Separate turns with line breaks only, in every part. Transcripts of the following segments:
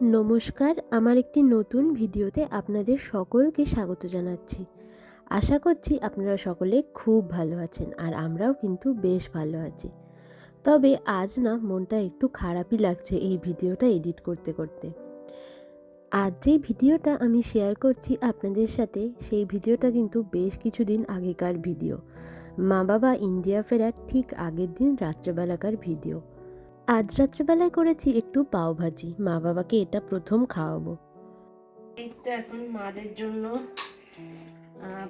নমস্কার, আমার একটি নতুন ভিডিওতে আপনাদের সকলকে স্বাগত জানাচ্ছি। আশা করছি আপনারা সকলে খুব ভালো আছেন আর আমরাও কিন্তু বেশ ভালো আছি। তবে আজ না মনটা একটু খারাপই লাগছে এই ভিডিওটা এডিট করতে করতে। আজ যে ভিডিওটা আমি শেয়ার করছি আপনাদের সাথে, সেই ভিডিওটা কিন্তু বেশ কিছুদিন আগেকার ভিডিও। মা বাবা ইন্ডিয়া ফেরার ঠিক আগের দিন রাত্রেবেলাকার ভিডিও। আজ রাত্রেবেলায় করেছি একটু পাও ভাজি। মা বাবাকে এটা প্রথম খাওয়াবো।
এই তো এখন মাদের জন্য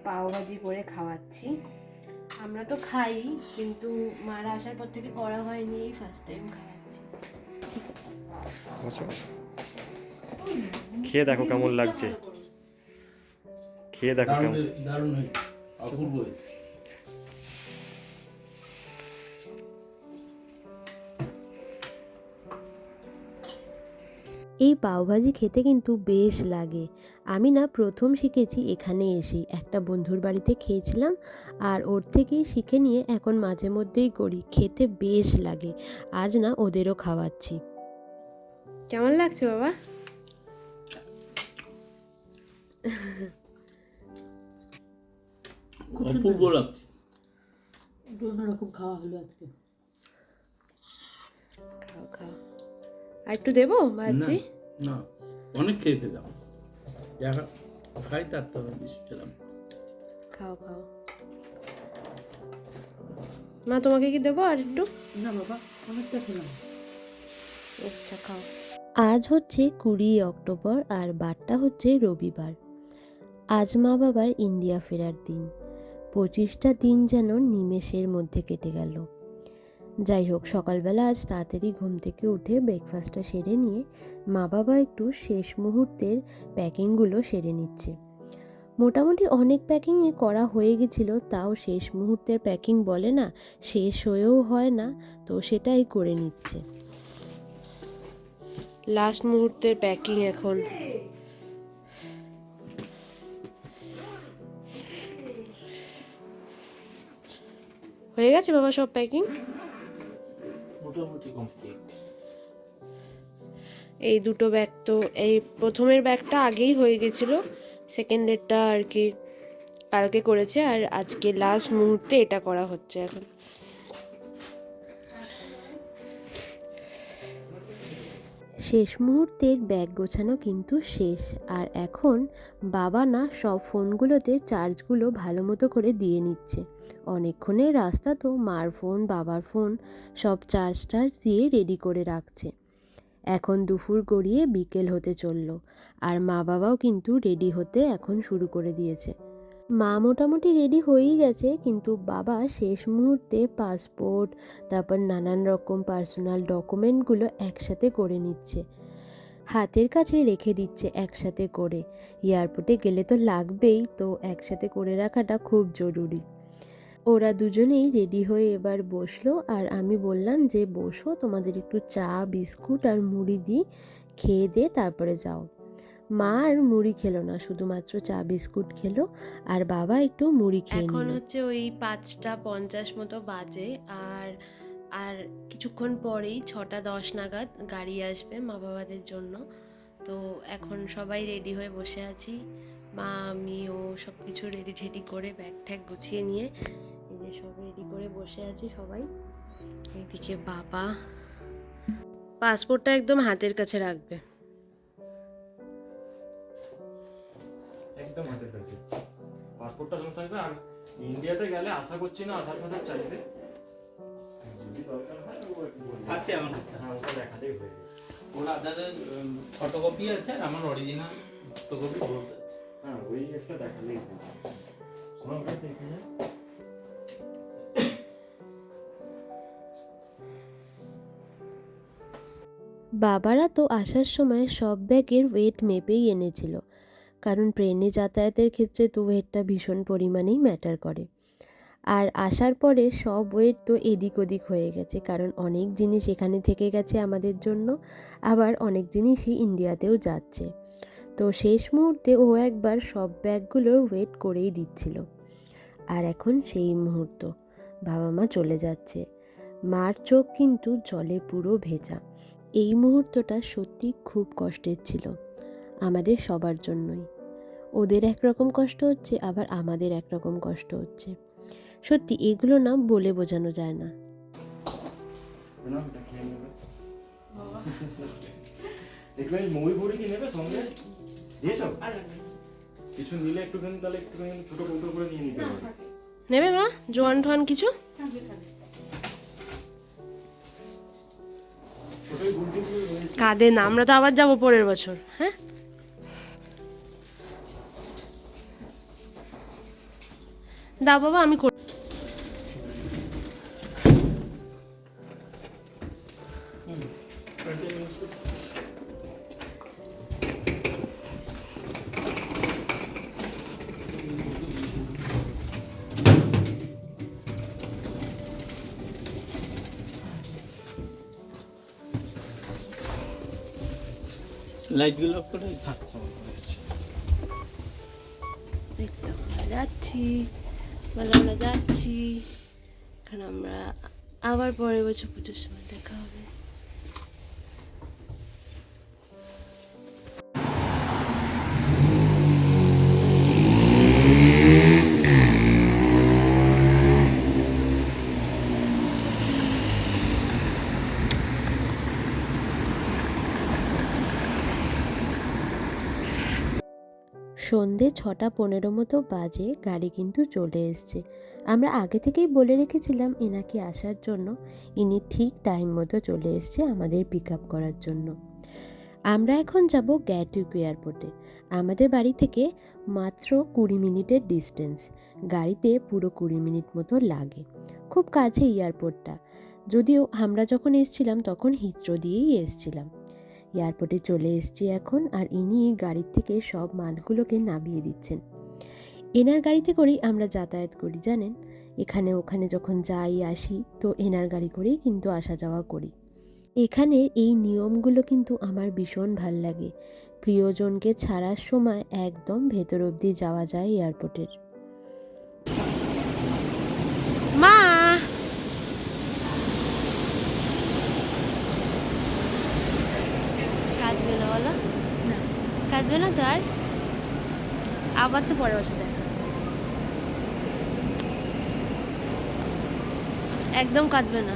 পাও ভাজি করে খাওয়াচ্ছি। আমরা তো খাই কিন্তু মারা আসার পর থেকে করা হয়নি এই ফার্স্ট টাইম খাওয়াচ্ছি।
বসো খেয়ে দেখো কেমন লাগছে। খেয়ে দেখো কেমন।
দারুণ হয়েছে। অপূর্ব
এই পাওভাজি খেতে কিন্তু বেশ লাগে। আমি না প্রথম শিখেছি এখানে এসে একটা বন্ধুর বাড়িতে খেয়েছিলাম আর ওর থেকেই শিখে নিয়ে এখন মাঝে মধ্যেই করি। খেতে বেশ লাগে। আজ না ওদেরও খাওয়াচ্ছি।
কেমন লাগছে বাবা?
অপূর্ব লাগছে।
খাওয়া হলো আজকে।
খাও খাও। আর একটু দেবো ভাজি
না অনেক খেয়ে ফেলাম যারা খাই তার তো বেশি খেলাম।
খাও খাও। মা তোমাকে কি দেবো আর একটু?
না বাবা অনেকটা খেলাম।
আচ্ছা খাও।
আজ হচ্ছে কুড়ি অক্টোবর আর বারটা হচ্ছে রবিবার। আজ মা বাবার ইন্ডিয়া ফেরার দিন। পঁচিশটা দিন যেন নিমেষের মধ্যে কেটে গেল। যাই হোক সকালবেলা আজ তাড়াতাড়ি ঘুম থেকে উঠে ব্রেকফাস্টটা সেরে নিয়ে মা বাবা একটু শেষ মুহূর্তের প্যাকিংগুলো সেরে নিচ্ছে। মোটামুটি অনেক প্যাকিংই করা হয়ে গেছিল, তাও শেষ মুহূর্তের প্যাকিং বলে না, শেষ হয়েও হয় না, তো সেটাই করে নিচ্ছে।
লাস্ট মুহূর্তের প্যাকিং এখন। হয়ে গেছে বাবা সব প্যাকিং
মোটামুটি কমপ্লিট
এই দুটো ব্যাগ তো, এই প্রথমের ব্যাগটা আগেই হয়ে গেছিল সেকেন্ডেরটা আর কি কালকে করেছে, আর আজকে লাস্ট মুহূর্তে এটা করা হচ্ছে এখন।
শেষ মুহূর্তের ব্যাগ গোছানো কিন্তু শেষ। আর এখন বাবা না সব ফোনগুলোতে চার্জগুলো ভালো মতো করে দিয়ে নিচ্ছে। অনেকক্ষণের রাস্তা তো মার ফোন, বাবার ফোন, সব চার্জ টার্জ দিয়ে রেডি করে রাখছে। এখন দুপুর গড়িয়ে বিকেল হতে চলল। আর মা বাবাও কিন্তু রেডি হতে এখন শুরু করে দিয়েছে। মা মোটামুটি রেডি হয়েই গেছে, কিন্তু বাবা শেষ মুহূর্তে পাসপোর্ট তারপর নানান রকম পার্সোনাল ডকুমেন্টগুলো একসাথে করে নিচ্ছে। হাতের কাছে রেখে দিচ্ছে একসাথে করে। এয়ারপোর্টে গেলে তো লাগবেই, তো একসাথে করে রাখাটা খুব জরুরি। ওরা দুজনেই রেডি হয়ে এবার বসল, আর আমি বললাম যে, বসো, তোমাদের একটু চা, বিস্কুট আর মুড়ি দিই খেয়ে দিয়ে তারপরে যাও। মা আর মুড়ি খেলো না শুধুমাত্র চা বিস্কুট খেলো আর বাবা একটু মুড়ি খেয়ে
এখন হচ্ছে ওই পাঁচটা পঞ্চাশ মতো বাজে আর আর কিছুক্ষণ পরেই ছটা দশ নাগাদ গাড়ি আসবে মা বাবাদের জন্য। তো এখন সবাই রেডি হয়ে বসে আছি। মা আমি ও সব কিছু রেডি ঠেডি করে ব্যাগ ট্যাগ গুছিয়ে নিয়ে এই যে সব রেডি করে বসে আছি সবাই। এইদিকে বাবা পাসপোর্টটা একদম হাতের কাছে রাখবে।
একদম হাতের কাছে পাসপোর্টটা জমা থাকবে আর ইন্ডিয়াতে গেলে আশা করছি না আধার ফাধার চাইবে। যদি দরকার হয়
আছে আমার
হ্যাঁ ওটা দেখালেই হয়ে যাবে।
ওর আধারের ফটোকপি আছে আর আমার অরিজিনাল ফটোকপি বলতে
হ্যাঁ ওই একটা দেখালেই হয়ে যাবে। ওটা দেখে
বাবারা তো আসার সময় সব ব্যাগের ওয়েট মেপেই এনেছিল। কারণ ট্রেনে যাতায়াতের ক্ষেত্রে তো ওয়েটটা ভীষণ পরিমাণেই ম্যাটার করে। আর আসার পরে সব ওয়েট তো এদিক ওদিক হয়ে গেছে, কারণ অনেক জিনিস এখানে থেকে গেছে আমাদের জন্য, আবার অনেক জিনিসই ইন্ডিয়াতেও যাচ্ছে। তো শেষ মুহূর্তে ও একবার সব ব্যাগগুলোর ওয়েট করেই দিচ্ছিল। আর এখন সেই মুহূর্ত, বাবা মা চলে যাচ্ছে। মার চোখ কিন্তু জলে পুরো ভেজা। এই মুহূর্তটা সত্যি খুব কষ্টের ছিল। আমাদের সবার জন্যই। ওদের একরকম কষ্ট হচ্ছে আবার আমাদের একরকম কষ্ট হচ্ছে। সত্যি এগুলো না বলে বোঝানো যায় না।
নেবে দেখবে এই মই ভরে কি নেবে সঙ্গে? দিয়েছ কিছু নিলে একটুখানি তাহলে একটুখানি ছোট কৌটো করে নিয়ে নিতে হবে।
নেবে মা? জোয়ান টোয়ান কিছু। কাঁদে না আমরা তো আবার যাব পরের বছর হ্যাঁ? দা বাবা আমি কর-
লাইটগুলো অফ করে
আমরা যাচ্ছি। বলে আমরা যাচ্ছি কারণ আমরা আবার পরের বছর পুজোর সময় দেখা হবে।
সন্ধে ছটা পনেরো মতো বাজে, গাড়ি কিন্তু চলে এসছে। আমরা আগে থেকেই বলে রেখেছিলাম এনাকে আসার জন্য। ইনি ঠিক টাইম মতো চলে এসছে আমাদের পিক আপ করার জন্য। আমরা এখন যাব গ্যাটুইক এয়ারপোর্টে। আমাদের বাড়ি থেকে মাত্র কুড়ি মিনিটের ডিস্টেন্স। গাড়িতে পুরো কুড়ি মিনিট মতো লাগে। খুব কাছে এয়ারপোর্টটা। যদিও আমরা যখন এসছিলাম তখন হিথ্রো দিয়েই এসছিলাম। এয়ারপোর্টে চলে এসেছি এখন আর ইনি গাড়ির থেকে সব মালগুলোকে নামিয়ে দিচ্ছেন। এনার গাড়িতে করেই আমরা যাতায়াত করি, জানেন? এখানে ওখানে যখন যাই, আসি, তো এনার গাড়ি করেই কিন্তু আসা যাওয়া করি। এখানের এই নিয়মগুলো কিন্তু আমার ভীষণ ভালো লাগে। প্রিয়জনকে ছাড়ার সময় একদম ভেতর অবধি যাওয়া যায় এয়ারপোর্টের
মা কাঁদবে না বলো কাঁদবে না তো আর? আবার তো পরের বছর একদম কাঁদবে না।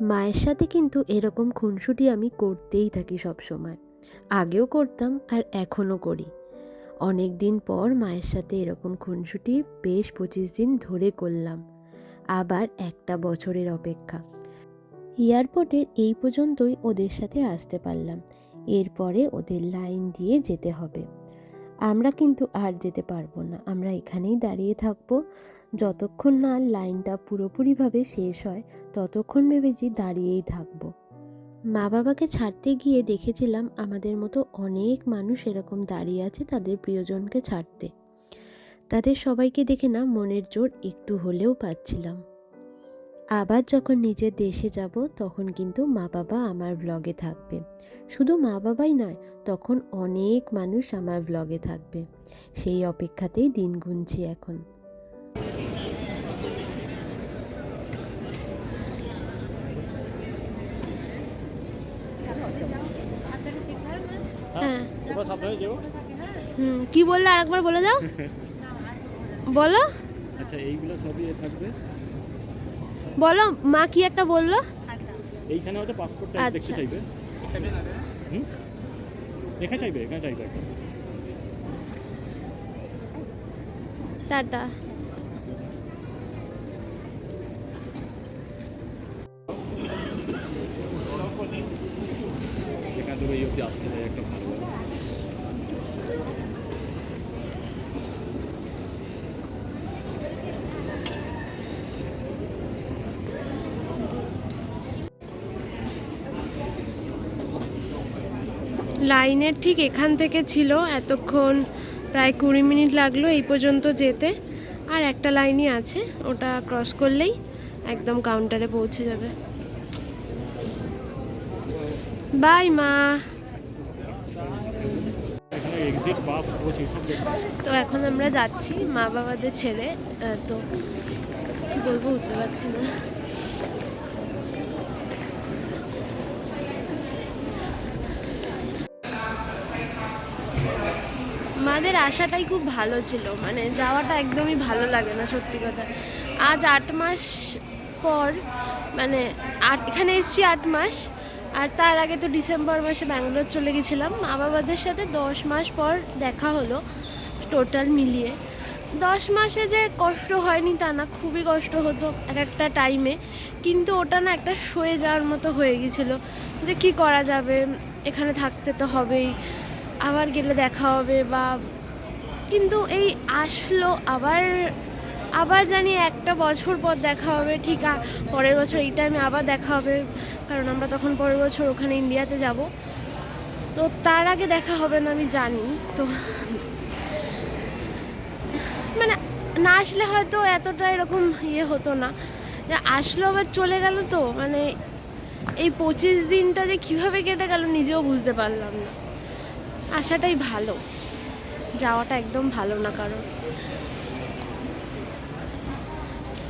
মায়ের সাথে কিন্তু এরকম খুনসুটি আমি করতেই থাকি সব সময় আগেও করতাম আর এখনও করি। অনেক দিন পর মায়ের সাথে এরকম খুনসুটি বেশ পঁচিশ দিন ধরে করলাম। আবার একটা বছরের অপেক্ষা। এয়ারপোর্টের এই পর্যন্তই ওদের সাথে আসতে পারলাম। এরপরে ওদের লাইন দিয়ে যেতে হবে। আমরা কিন্তু আর যেতে পারব না। আমরা এখানেই দাঁড়িয়ে থাকব। যতক্ষণ না লাইনটা পুরোপুরিভাবে শেষ হয়, ততক্ষণ ভেবেছি দাঁড়িয়েই থাকব। মা বাবাকে ছাড়তে গিয়ে দেখেছিলাম আমাদের মতো অনেক মানুষ এরকম দাঁড়িয়ে আছে তাদের প্রিয়জনকে ছাড়তে। তাদের সবাইকে দেখে না মনের জোর একটু হলেও পাচ্ছিলাম। আবার যখন নিজের দেশে যাব তখন কিন্তু মা বাবা আমার ব্লগে থাকবে। শুধু মা বাবাই নয় তখন অনেক মানুষ আমার ব্লগে থাকবে। সেই অপেক্ষাতেই দিন গুনছি এখন।
হ্যাঁ। কি বললে আরেকবার বলে দাও? বলো।
আচ্ছা এইগুলো সবই থাকবে।
বলো মা কি একটা বলল?
এইখানে হয়তো পাসপোর্টটা দেখতে
আচ্ছা।
চাইবে। হুম? এখানে চাইবে এখানে চাইবে।
টাটা।
এখানে তোকে এই অবধি আসতে হয় একটা ভালো।
লাইনের ঠিক এখান থেকে ছিল এতক্ষণ প্রায় কুড়ি মিনিট লাগল এই পর্যন্ত যেতে। আর একটা লাইনই আছে ওটা ক্রস করলেই একদম কাউন্টারে পৌঁছে যাবে। বাই মা। তো এখন আমরা যাচ্ছি মা বাবাদের আহ, তো বলব বুঝতে পারছি না। মাদের আশাটাই খুব ভালো ছিল মানে যাওয়াটা একদমই ভালো লাগে না, সত্যি কথা। আজ আট মাস পর মানে আট, এখানে এসেছি আট মাস, আর তার আগে তো ডিসেম্বর মাসে ব্যাঙ্গালোর চলে গেছিলাম। মা বাবাদের সাথে দশ মাস পর দেখা হলো, টোটাল মিলিয়ে। দশ মাসে যে কষ্ট হয়নি তা না, খুবই কষ্ট হতো এক একটা টাইমে কিন্তু ওটা না একটা সয়ে যাওয়ার মতো হয়ে গেছিল, যে কি করা যাবে, এখানে থাকতে তো হবেই। আবার গেলে দেখা হবে বা কিন্তু এই আসলো, আবার আবার জানি একটা বছর পর দেখা হবে, ঠিক পরের বছর এই টাইমে আবার দেখা হবে, কারণ আমরা তখন পরের বছর ওখানে ইন্ডিয়াতে যাব। তো তার আগে দেখা হবে না, আমি জানি, তো মানে না আসলে হয়তো এতটা এরকম ইয়ে হতো না। যে আসলো আবার চলে গেল তো মানে এই পঁচিশ দিনটা যে কীভাবে কেটে গেল নিজেও বুঝতে পারলাম না। আসাটাই ভালো। যাওয়াটা একদম ভালো না কারণ।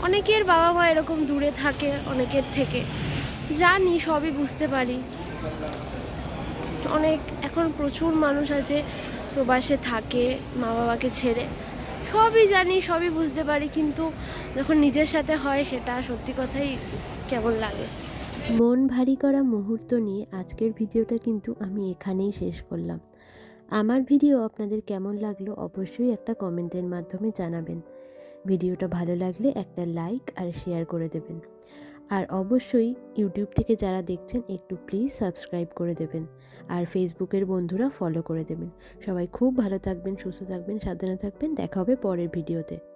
অনেকের বাবা মা এরকম দূরে থাকে, অনেকের থেকে। জানি, সবই বুঝতে পারি। অনেক, এখন প্রচুর মানুষ আছে, প্রবাসে থাকে মা বাবাকে ছেড়ে। সবই জানি, সবই বুঝতে পারি, কিন্তু যখন নিজের সাথে হয়, সেটা সত্যি কথাই কেমন লাগে।
মন ভারী করা মুহূর্ত নিয়ে আজকের ভিডিওটা কিন্তু আমি এখানেই শেষ করলাম। আমার ভিডিও আপনাদের কেমন লাগল অবশ্যই একটা কমেন্টের মাধ্যমে জানাবেন। ভিডিওটা ভালো লাগলে একটা লাইক আর শেয়ার করে দেবেন। আর অবশ্যই ইউটিউব থেকে যারা দেখছেন, একটু প্লিজ সাবস্ক্রাইব করে দেবেন। আর ফেসবুকের বন্ধুরা ফলো করে দেবেন। সবাই খুব ভালো থাকবেন, সুস্থ থাকবেন, সাবধানে থাকবেন। দেখা হবে পরের ভিডিওতে।